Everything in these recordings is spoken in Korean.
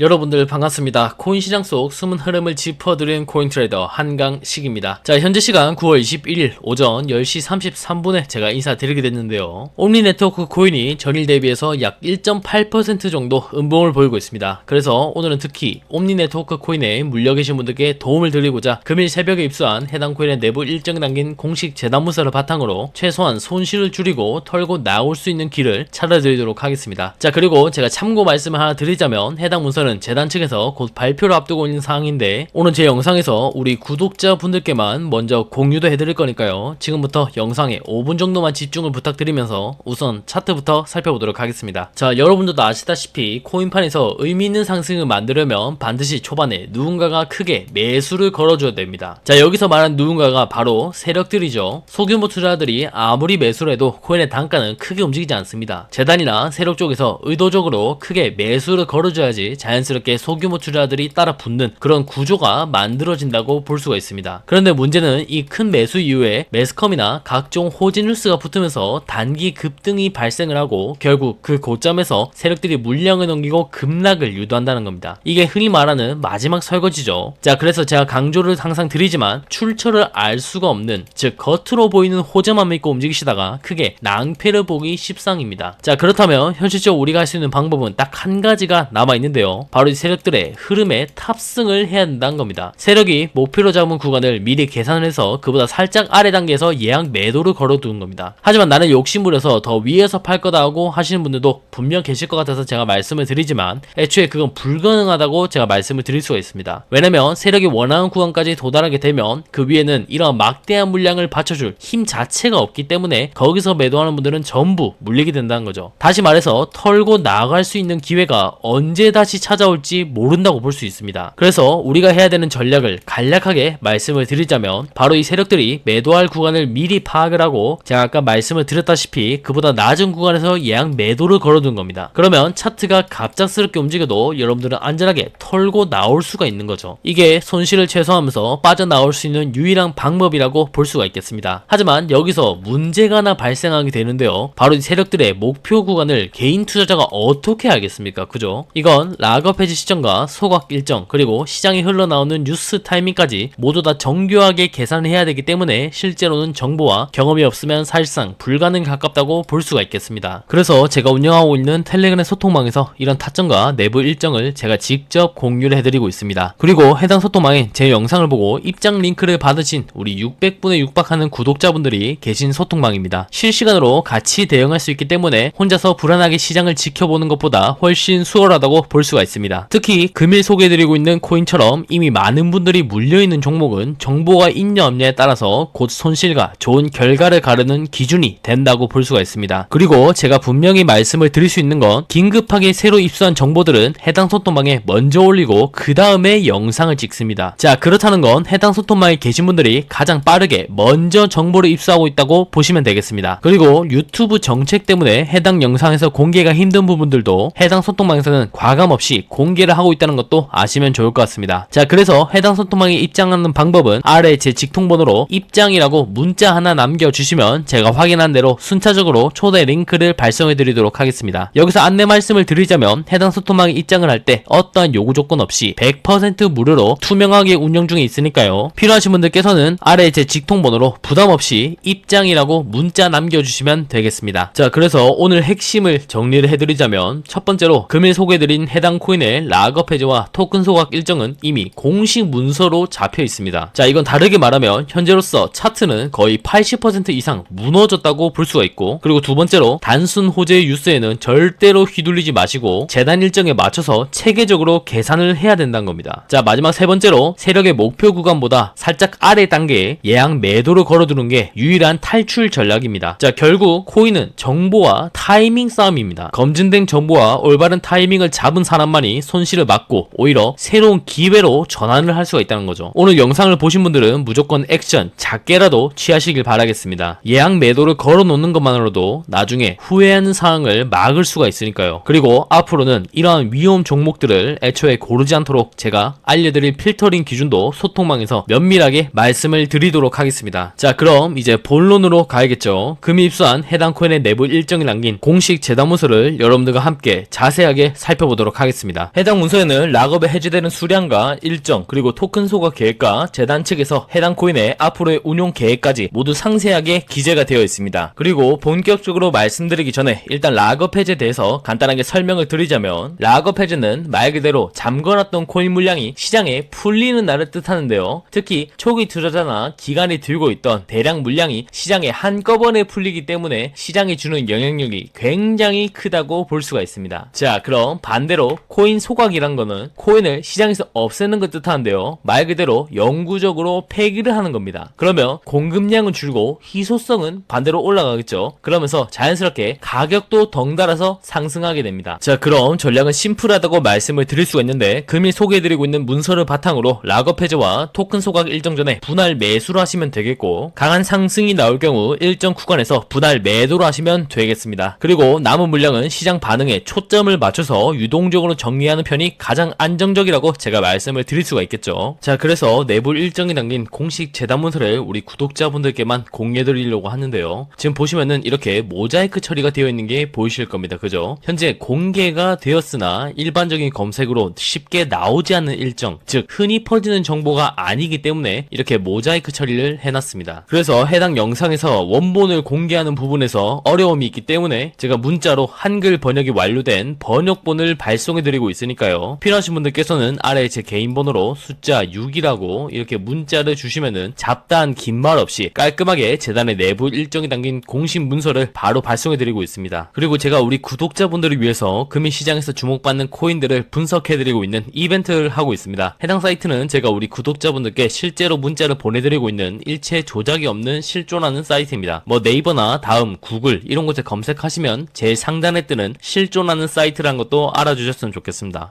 여러분들 반갑습니다. 코인 시장 속 숨은 흐름을 짚어드리는 코인 트레이더 한강식입니다. 자, 현재 시간 9월 21일 오전 10시 33분에 제가 인사드리게 됐는데요. 옴니 네트워크 코인이 전일 대비해서 약 1.8% 정도 음봉을 보이고 있습니다. 그래서 오늘은 특히 옴니 네트워크 코인에 물려 계신 분들께 도움을 드리고자 금일 새벽에 입수한 해당 코인의 내부 일정이 남긴 공식 재단문서를 바탕으로 최소한 손실을 줄이고 털고 나올 수 있는 길을 찾아드리도록 하겠습니다. 자, 그리고 제가 참고 말씀을 하나 드리자면 해당 문서는 재단 측에서 곧 발표를 앞두고 있는 상황인데 오늘 제 영상에서 우리 구독자분들께만 먼저 공유도 해드릴 거니까요. 지금부터 영상에 5분 정도만 집중을 부탁드리면서 우선 차트부터 살펴보도록 하겠습니다. 자, 여러분들도 아시다시피 코인판에서 의미 있는 상승을 만들려면 반드시 초반에 누군가가 크게 매수를 걸어줘야 됩니다. 자, 여기서 말한 누군가가 바로 세력들이죠. 소규모 투자들이 아무리 매수를 해도 코인의 단가는 크게 움직이지 않습니다. 재단이나 세력 쪽에서 의도적으로 크게 매수를 걸어줘야지 자연 스럽게 소규모 투자들이 따라 붙는 그런 구조가 만들어진다고 볼 수가 있습니다. 그런데 문제는 이 큰 매수 이후에 매스컴이나 각종 호재 뉴스가 붙으면서 단기 급등이 발생을 하고 결국 그 고점에서 세력들이 물량을 넘기고 급락을 유도한다는 겁니다. 이게 흔히 말하는 마지막 설거지죠. 자, 그래서 제가 강조를 항상 드리지만 출처를 알 수가 없는 즉 겉으로 보이는 호재만 믿고 움직이시다가 크게 낭패를 보기 십상입니다. 자, 그렇다면 현실적으로 우리가 할 수 있는 방법은 딱 한 가지가 남아 있는데요. 바로 이 세력들의 흐름에 탑승을 해야 된다는 겁니다. 세력이 목표로 잡은 구간을 미리 계산을 해서 그보다 살짝 아래 단계에서 예약 매도를 걸어두는 겁니다. 하지만 나는 욕심부려서 더 위에서 팔 거다 하고 하시는 분들도 분명 계실 것 같아서 제가 말씀을 드리지만 애초에 그건 불가능하다고 제가 말씀을 드릴 수가 있습니다. 왜냐면 세력이 원하는 구간까지 도달하게 되면 그 위에는 이런 막대한 물량을 받쳐줄 힘 자체가 없기 때문에 거기서 매도하는 분들은 전부 물리게 된다는 거죠. 다시 말해서 털고 나갈 수 있는 기회가 언제 다시 찾 아올지 모른다고 볼 수 있습니다. 그래서 우리가 해야 되는 전략을 간략하게 말씀을 드리자면 바로 이 세력들이 매도할 구간을 미리 파악을 하고 제가 아까 말씀을 드렸다시피 그보다 낮은 구간에서 예약 매도를 걸어둔 겁니다. 그러면 차트가 갑작스럽게 움직여도 여러분들은 안전하게 털고 나올 수가 있는 거죠. 이게 손실을 최소화하면서 빠져나올 수 있는 유일한 방법이라고 볼 수가 있겠습니다. 하지만 여기서 문제가 하나 발생하게 되는데요. 바로 이 세력들의 목표 구간을 개인 투자자가 어떻게 알겠습니까? 그죠? 이건 락업 해지 시점과 소각 일정 그리고 시장에 흘러나오는 뉴스 타이밍까지 모두 다 정교하게 계산을 해야 되기 때문에 실제로는 정보와 경험이 없으면 사실상 불가능 가깝다고 볼 수가 있겠습니다. 그래서 제가 운영하고 있는 텔레그램 소통망에서 이런 타점과 내부 일정을 제가 직접 공유를 해드리고 있습니다. 그리고 해당 소통망에 제 영상을 보고 입장 링크를 받으신 우리 600분에 육박하는 구독자분들이 계신 소통망입니다. 실시간으로 같이 대응할 수 있기 때문에 혼자서 불안하게 시장을 지켜보는 것보다 훨씬 수월하다고 볼 수가 있습니다. 특히 금일 소개해드리고 있는 코인처럼 이미 많은 분들이 물려있는 종목은 정보가 있냐 없냐에 따라서 곧 손실과 좋은 결과를 가르는 기준이 된다고 볼 수가 있습니다. 그리고 제가 분명히 말씀을 드릴 수 있는 건 긴급하게 새로 입수한 정보들은 해당 소통망에 먼저 올리고 그 다음에 영상을 찍습니다. 자 그렇다는 건 해당 소통망에 계신 분들이 가장 빠르게 먼저 정보를 입수하고 있다고 보시면 되겠습니다. 그리고 유튜브 정책 때문에 해당 영상에서 공개가 힘든 부분들도 해당 소통망에서는 과감 없이 공개를 하고 있다는 것도 아시면 좋을 것 같습니다. 자 그래서 해당 소통망에 입장하는 방법은 아래 제 직통번호로 입장이라고 문자 하나 남겨주시면 제가 확인한 대로 순차적으로 초대 링크를 발송해 드리도록 하겠습니다. 여기서 안내 말씀을 드리자면 해당 소통망에 입장을 할 때 어떠한 요구 조건 없이 100% 무료로 투명하게 운영 중에 있으니까요. 필요하신 분들께서는 아래 제 직통번호로 부담 없이 입장이라고 문자 남겨주시면 되겠습니다. 자 그래서 오늘 핵심을 정리를 해드리자면 첫 번째로 금일 소개해드린 해당 코인 의 락업 해제와 토큰 소각 일정은 이미 공식 문서로 잡혀 있습니다. 자 이건 다르게 말하면 현재로서 차트는 거의 80% 이상 무너졌다고 볼 수가 있고 그리고 두 번째로 단순 호재의 뉴스에는 절대로 휘둘리지 마시고 재단 일정에 맞춰서 체계적으로 계산을 해야 된다는 겁니다. 자 마지막 세 번째로 세력의 목표 구간보다 살짝 아래 단계에 예약 매도를 걸어두는 게 유일한 탈출 전략입니다. 자 결국 코인은 정보와 타이밍 싸움입니다. 검증된 정보와 올바른 타이밍을 잡은 사람만 이 손실을 막고 오히려 새로운 기회로 전환을 할 수가 있다는 거죠. 오늘 영상을 보신 분들은 무조건 액션 작게라도 취하시길 바라겠습니다. 예약 매도를 걸어 놓는 것만으로도 나중에 후회하는 상황을 막을 수가 있으니까요. 그리고 앞으로는 이러한 위험 종목들을 애초에 고르지 않도록 제가 알려드릴 필터링 기준도 소통망에서 면밀하게 말씀을 드리도록 하겠습니다. 자 그럼 이제 본론으로 가야겠죠. 금이 입수한 해당 코인의 내부 일정이 남긴 공식 재단문서를 여러분들과 함께 자세하게 살펴보도록 하겠습니다. 있습니다. 해당 문서에는 락업에 해제되는 수량과 일정 그리고 토큰 소각 계획과 재단 측에서 해당 코인의 앞으로의 운용 계획까지 모두 상세하게 기재가 되어 있습니다. 그리고 본격적으로 말씀드리기 전에 일단 락업 해제에 대해서 간단하게 설명을 드리자면 락업 해제는 말 그대로 잠궈놨던 코인 물량이 시장에 풀리는 날을 뜻하는데요. 특히 초기 투자자나 기관이 들고 있던 대량 물량이 시장에 한꺼번에 풀리기 때문에 시장이 주는 영향력이 굉장히 크다고 볼 수가 있습니다. 자, 그럼 반대로 코인 소각이란 거는 코인을 시장에서 없애는 것 뜻하는데요. 말 그대로 영구적으로 폐기를 하는 겁니다. 그러면 공급량은 줄고 희소성은 반대로 올라가겠죠. 그러면서 자연스럽게 가격도 덩달아서 상승하게 됩니다. 자, 그럼 전략은 심플하다고 말씀을 드릴 수가 있는데 금일 소개해드리고 있는 문서를 바탕으로 락업 해제와 토큰 소각 일정 전에 분할 매수를 하시면 되겠고 강한 상승이 나올 경우 일정 구간에서 분할 매도를 하시면 되겠습니다. 그리고 남은 물량은 시장 반응에 초점을 맞춰서 유동적으로 정리하는 편이 가장 안정적이라고 제가 말씀을 드릴 수가 있겠죠. 자, 그래서 내부 일정이 담긴 공식 재단 문서를 우리 구독자분들께만 공개드리려고 하는데요. 지금 보시면은 이렇게 모자이크 처리가 되어 있는 게 보이실 겁니다. 그죠? 현재 공개가 되었으나 일반적인 검색으로 쉽게 나오지 않는 일정, 즉 흔히 퍼지는 정보가 아니기 때문에 이렇게 모자이크 처리를 해놨습니다. 그래서 해당 영상에서 원본을 공개하는 부분에서 어려움이 있기 때문에 제가 문자로 한글 번역이 완료된 번역본을 발송해드 리고 있으니까요. 필요하신 분들께서는 아래 제 개인 번호로 숫자 6이라고 이렇게 문자를 주시면은 잡다한 긴 말 없이 깔끔하게 재단의 내부 일정이 담긴 공식 문서를 바로 발송해드리고 있습니다. 그리고 제가 우리 구독자분들을 위해서 금일 시장에서 주목받는 코인들을 분석해드리고 있는 이벤트를 하고 있습니다. 해당 사이트는 제가 우리 구독자분들께 실제로 문자를 보내드리고 있는 일체 조작이 없는 실존하는 사이트입니다. 뭐 네이버나 다음, 구글 이런 곳에 검색하시면 제일 상단에 뜨는 실존하는 사이트란 것도 알아주셨으면 좋겠습니다.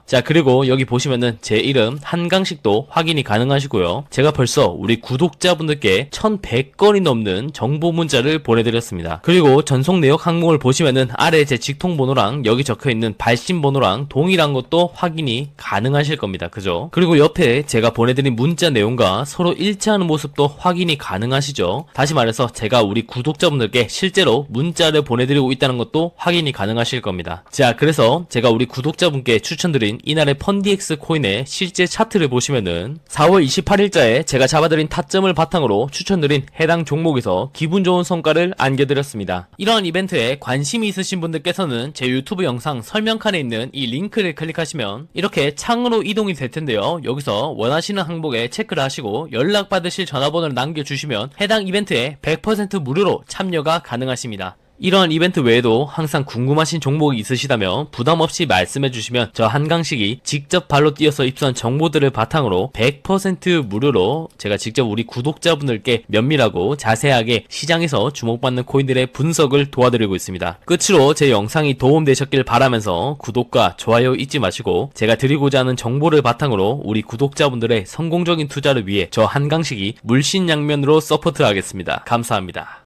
자 그리고 여기 보시면은 제 이름 한강식도 확인이 가능하시고요. 제가 벌써 우리 구독자분들께 1100건이 넘는 정보 문자를 보내드렸습니다. 그리고 전송 내역 항목을 보시면은 아래 제 직통 번호랑 여기 적혀 있는 발신 번호랑 동일한 것도 확인이 가능하실 겁니다. 그죠? 그리고 옆에 제가 보내드린 문자 내용과 서로 일치하는 모습도 확인이 가능하시죠? 다시 말해서 제가 우리 구독자분들께 실제로 문자를 보내드리고 있다는 것도 확인이 가능하실 겁니다. 자, 그래서 제가 우리 구독자분께 추천드린 이날의 펀디엑스 코인의 실제 차트를 보시면은 4월 28일자에 제가 잡아드린 타점을 바탕으로 추천드린 해당 종목에서 기분 좋은 성과를 안겨드렸습니다. 이러한 이벤트에 관심이 있으신 분들께서는 제 유튜브 영상 설명칸에 있는 이 링크를 클릭하시면 이렇게 창으로 이동이 될 텐데요. 여기서 원하시는 항목에 체크를 하시고 연락받으실 전화번호를 남겨주시면 해당 이벤트에 100% 무료로 참여가 가능하십니다. 이러한 이벤트 외에도 항상 궁금하신 종목이 있으시다면 부담 없이 말씀해 주시면 저 한강식이 직접 발로 뛰어서 입수한 정보들을 바탕으로 100% 무료로 제가 직접 우리 구독자분들께 면밀하고 자세하게 시장에서 주목받는 코인들의 분석을 도와드리고 있습니다. 끝으로 제 영상이 도움되셨길 바라면서 구독과 좋아요 잊지 마시고 제가 드리고자 하는 정보를 바탕으로 우리 구독자분들의 성공적인 투자를 위해 저 한강식이 물신양면으로 서포트하겠습니다. 감사합니다.